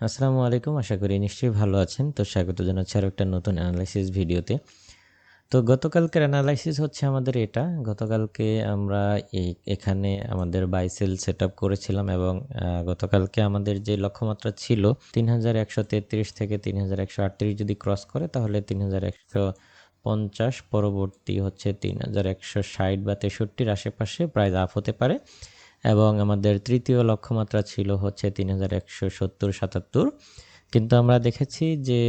আসসালামু আলাইকুম, আশা করি নিশ্চয়ই ভালো আছেন। তো স্বাগত জানাচ্ছি আরও একটা নতুন অ্যানালাইসিস ভিডিওতে। তো গতকালকের অ্যানালাইসিস হচ্ছে আমাদের এটা। গতকালকে আমরা এই এখানে আমাদের বাইসেল সেট আপ করেছিলাম এবং গতকালকে আমাদের যে লক্ষ্যমাত্রা ছিল তিন হাজার একশো তেত্রিশ থেকে তিন হাজার একশো আটত্রিশ যদি ক্রস করে, তাহলে তিন হাজার একশো পঞ্চাশ, পরবর্তী হচ্ছে তিন হাজার একশো ষাট বা তেষট্টির আশেপাশে প্রায় আপ হতে পারে। এবং আমাদের তৃতীয় লক্ষ্যমাত্রা ছিল হচ্ছে তিন হাজার একশো সত্তর সাতাত্তর। কিন্তু আমরা দেখেছি যে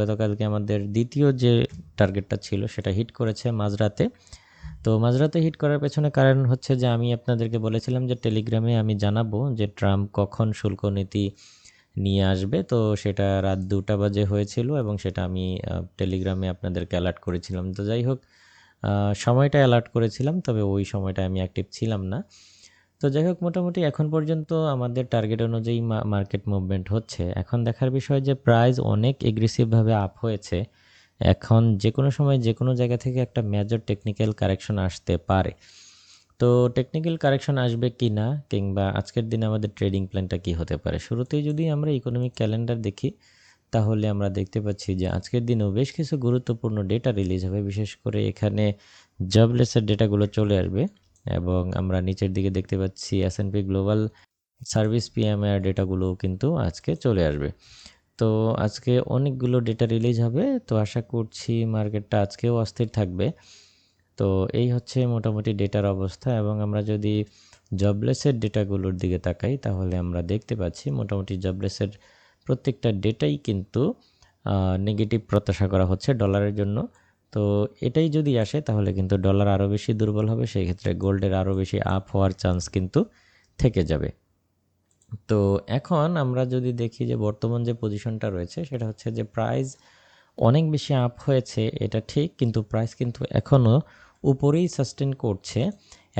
গতকালকে আমাদের দ্বিতীয় যে টার্গেটটা ছিল সেটা হিট করেছে মাঝরাতে। তো মাঝরাতে হিট করার পেছনে কারণ হচ্ছে যে, আমি আপনাদেরকে বলেছিলাম যে টেলিগ্রামে আমি জানাব যে, ট্রাম্প কখন শুল্ক নীতি নিয়ে আসবে। তো সেটা রাত দুটা বাজে হয়েছিল এবং সেটা আমি টেলিগ্রামে আপনাদেরকে অ্যালার্ট করেছিলাম। তো যাই হোক সময়টা অ্যালার্ট করেছিলাম, তবে ওই সময়টা আমি অ্যাক্টিভ ছিলাম না। তো যাই হোক, মোটামুটি এখন পর্যন্ত আমাদের টার্গেট অনুযায়ী মার্কেট মুভমেন্ট হচ্ছে। এখন দেখার বিষয় যে প্রাইস অনেক এগ্রেসিভভাবে আপ হয়েছে। এখন যে কোনো সময় যে কোনো জায়গা থেকে একটা মেজর টেকনিক্যাল কারেকশন আসতে পারে। তো টেকনিক্যাল কারেকশন আসবে কি না, কিংবা আজকের দিনে আমাদের ট্রেডিং প্ল্যানটা কি হতে পারে? শুরুতেই যদি আমরা ইকোনমিক ক্যালেন্ডার দেখি, তাহলে আমরা দেখতে পাচ্ছি যে আজকের দিনেও বেশ কিছু গুরুত্বপূর্ণ ডেটা রিলিজ হবে। বিশেষ করে এখানে জবলেসের ডেটাগুলো চলে আসবে। এবং আমরা নিচের দিকে দেখতে পাচ্ছি এস গ্লোবাল সার্ভিস পিএমআর ডেটাগুলো কিন্তু আজকে চলে আসবে। তো আজকে অনেকগুলো ডেটা রিলিজ হবে, তো আশা করছি মার্কেটটা আজকেও অস্থির থাকবে। তো এই হচ্ছে মোটামুটি ডেটার অবস্থা এবং আমরা যদি জবলেসের ডেটাগুলোর দিকে তাকাই, তাহলে আমরা দেখতে পাচ্ছি মোটামুটি জবলেসের প্রত্যেকটা ডেটাই কিন্তু নেগেটিভ প্রত্যাশা করা হচ্ছে ডলারের জন্য। তো এটাই যদি আসে, তাহলে কিন্তু ডলার আরও বেশি দুর্বল হবে সেই ক্ষেত্রে গোল্ডের আরও বেশি আপ হওয়ার চান্স কিন্তু থেকে যাবে। তো এখন আমরা যদি দেখি যে বর্তমান যে পজিশনটা রয়েছে, সেটা হচ্ছে যে প্রাইস অনেক বেশি আপ হয়েছে, এটা ঠিক, কিন্তু প্রাইস কিন্তু এখনও উপরেই সাস্টেন করছে।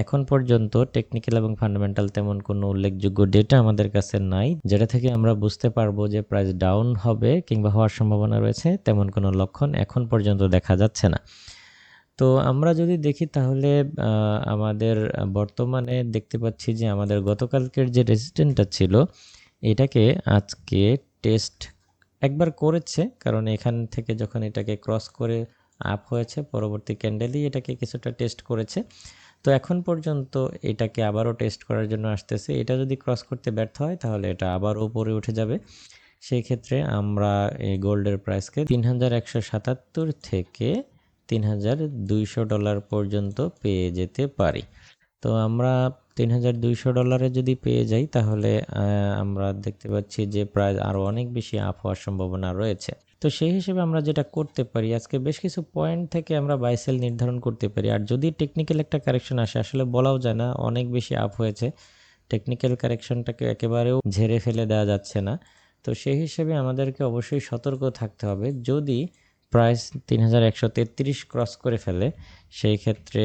এখন পর্যন্ত টেকনিক্যাল এবং ফান্ডামেন্টাল তেমন কোনো উল্লেখযোগ্য ডেটা আমাদের কাছে নাই, যেটা থেকে আমরা বুঝতে পারব যে প্রাইস ডাউন হবে কিংবা হওয়ার সম্ভাবনা রয়েছে তেমন কোনো লক্ষণ এখন পর্যন্ত দেখা যাচ্ছে না। তো আমরা যদি দেখি তাহলে আমাদের বর্তমানে দেখতে পাচ্ছি যে আমাদের গতকালকের যে রেজিস্ট্যান্টটা ছিল, এটাকে আজকে টেস্ট একবার করেছে, কারণ এখান থেকে যখন এটাকে ক্রস করে আপ হয়েছে, পরবর্তী ক্যান্ডেলই এটাকে কিছুটা টেস্ট করেছে। তো এখন পর্যন্ত এটাকে আবারও টেস্ট করার জন্য আসতেছে। এটা যদি ক্রস করতে ব্যর্থ হয়, তাহলে এটা আবার উপরে উঠে যাবে। সেই ক্ষেত্রে আমরা এই গোল্ডের প্রাইসকে তিন হাজার একশো সাতাত্তর থেকে তিন হাজার দুইশো ডলার পর্যন্ত পেয়ে যেতে পারি। তো আমরা তিন হাজার দুইশো ডলারে যদি পেয়ে যাই, তাহলে আমরা দেখতে পাচ্ছি যে প্রায় আরও অনেক বেশি আপ হওয়ার সম্ভাবনা রয়েছে। তো সেই হিসেবে আমরা যেটা করতে পারি, আজকে বেশ কিছু পয়েন্ট থেকে আমরা বাইসেল নির্ধারণ করতে পারি। আর যদি টেকনিক্যাল একটা কারেকশন আসে, আসলে বলাও যায় না, অনেক বেশি আপ হয়েছে। টেকনিক্যাল কারেকশনটাকে একেবারেও ঝেড়ে ফেলে দেওয়া যাচ্ছে না। তো সেই হিসেবে আমাদেরকে অবশ্যই সতর্ক থাকতে হবে। যদি প্রাইস তিন হাজার একশো তেত্রিশ ক্রস করে ফেলে, সেই ক্ষেত্রে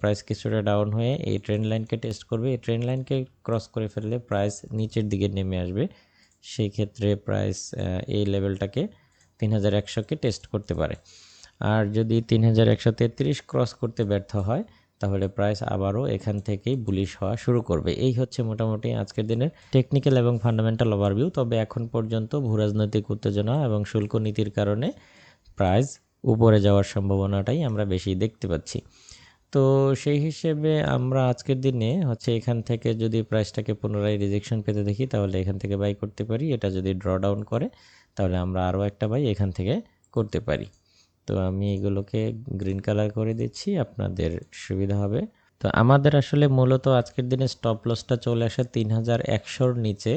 প্রাইস কিছুটা ডাউন হয়ে এই ট্রেন লাইনকে টেস্ট করবে। এই ট্রেন লাইনকে ক্রস করে ফেললে প্রাইস নিচের দিকে নেমে আসবে। সেই ক্ষেত্রে প্রাইস এই লেভেলটাকে তিন হাজার একশোকে টেস্ট করতে পারে। আর যদি তিন হাজার একশো তেত্রিশ ক্রস করতে ব্যর্থ হয়, তাহলে প্রাইস আবারও এখান থেকেই বুলিশ হওয়া শুরু করবে। এই হচ্ছে মোটামুটি আজকের দিনের টেকনিক্যাল এবং ফান্ডামেন্টাল ওভারভিউ তবে এখন পর্যন্ত ভূরাজনৈতিক উত্তেজনা এবং শুল্ক নীতির কারণে প্রাইস উপরে যাওয়ার সম্ভাবনাটাই আমরা বেশি দেখতে পাচ্ছি। তো সেই হিসেবে আমরা আজকের দিনে হচ্ছে এখান থেকে যদি প্রাইসটাকে পুনরায় রিজেকশন পেতে দেখি, তাহলে এখান থেকে বাই করতে পারি। এটা যদি ড্র ডাউন করে, তাহলে আমরা আরও একটা বাই এখান থেকে করতে পারি। তো আমি এগুলোকে গ্রিন কালার করে দিচ্ছি, আপনাদের সুবিধা হবে। তো আমাদের আসলে মূলত আজকের দিনে স্টপ লসটা চলে আসে তিন হাজার একশোর নিচে।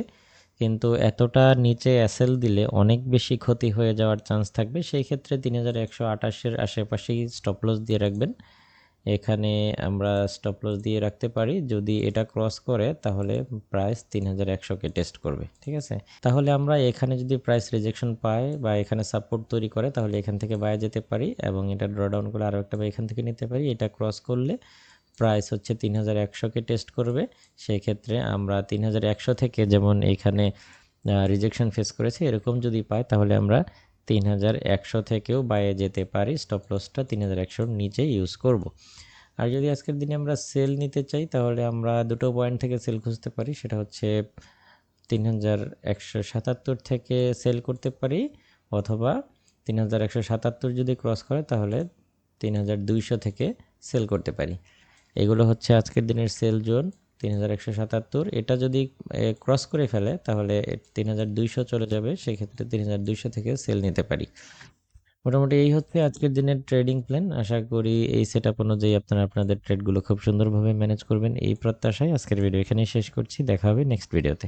কিন্তু এতটা নিচে অ্যাসেল দিলে অনেক বেশি ক্ষতি হয়ে যাওয়ার চান্স থাকবে। সেই ক্ষেত্রে তিন হাজার একশো আঠাশের আশেপাশেই স্টপ লস দিয়ে রাখবেন। এখানে আমরা স্টপ লস দিয়ে রাখতে পারি। যদি এটা ক্রস করে, তাহলে প্রাইস তিন হাজার একশোকে টেস্ট করবে, ঠিক আছে? তাহলে আমরা এখানে যদি প্রাইস রিজেকশন পাই বা এখানে সাপোর্ট তৈরি করে, তাহলে এখান থেকে বাইরে যেতে পারি এবং এটা ড্র ডাউন করে আরও একটা বা এখান থেকে নিতে পারি। এটা ক্রস করলে প্রাইস হচ্ছে তিন হাজার একশোকে টেস্ট করবে। সেই ক্ষেত্রে আমরা তিন হাজার একশো থেকে যেমন এইখানে রিজেকশন ফেস করেছে, এরকম যদি পাই, তাহলে আমরা তিন হাজার একশো থেকেও বাইরে যেতে পারি। স্টপ লসটা তিন হাজার একশোর নিচে ইউজ করব। আর যদি আজকের দিনে আমরা সেল নিতে চাই, তাহলে আমরা দুটো পয়েন্ট থেকে সেল খুঁজতে পারি। সেটা হচ্ছে তিন হাজার একশো সাতাত্তর থেকে সেল করতে পারি, অথবা তিন হাজার একশো সাতাত্তর যদি ক্রস করে, তাহলে তিন হাজার দুইশো থেকে সেল করতে পারি। এগুলো হচ্ছে আজকের দিনের সেল জোন তিন হাজার একশো সাতাত্তর। এটা যদি ক্রস করে ফেলে, তাহলে তিন হাজার দুইশো চলে যাবে। সেক্ষেত্রে তিন হাজার দুইশো থেকে সেল নিতে পারি। মোটামুটি এই হচ্ছে আজকের দিনের ট্রেডিং প্ল্যান আশা করি এই সেট আপ অনুযায়ী আপনারা আপনাদের ট্রেডগুলো খুব সুন্দরভাবে ম্যানেজ করবেন। এই প্রত্যাশায় আজকের ভিডিও এখানেই শেষ করছি। দেখা হবে নেক্সট ভিডিওতে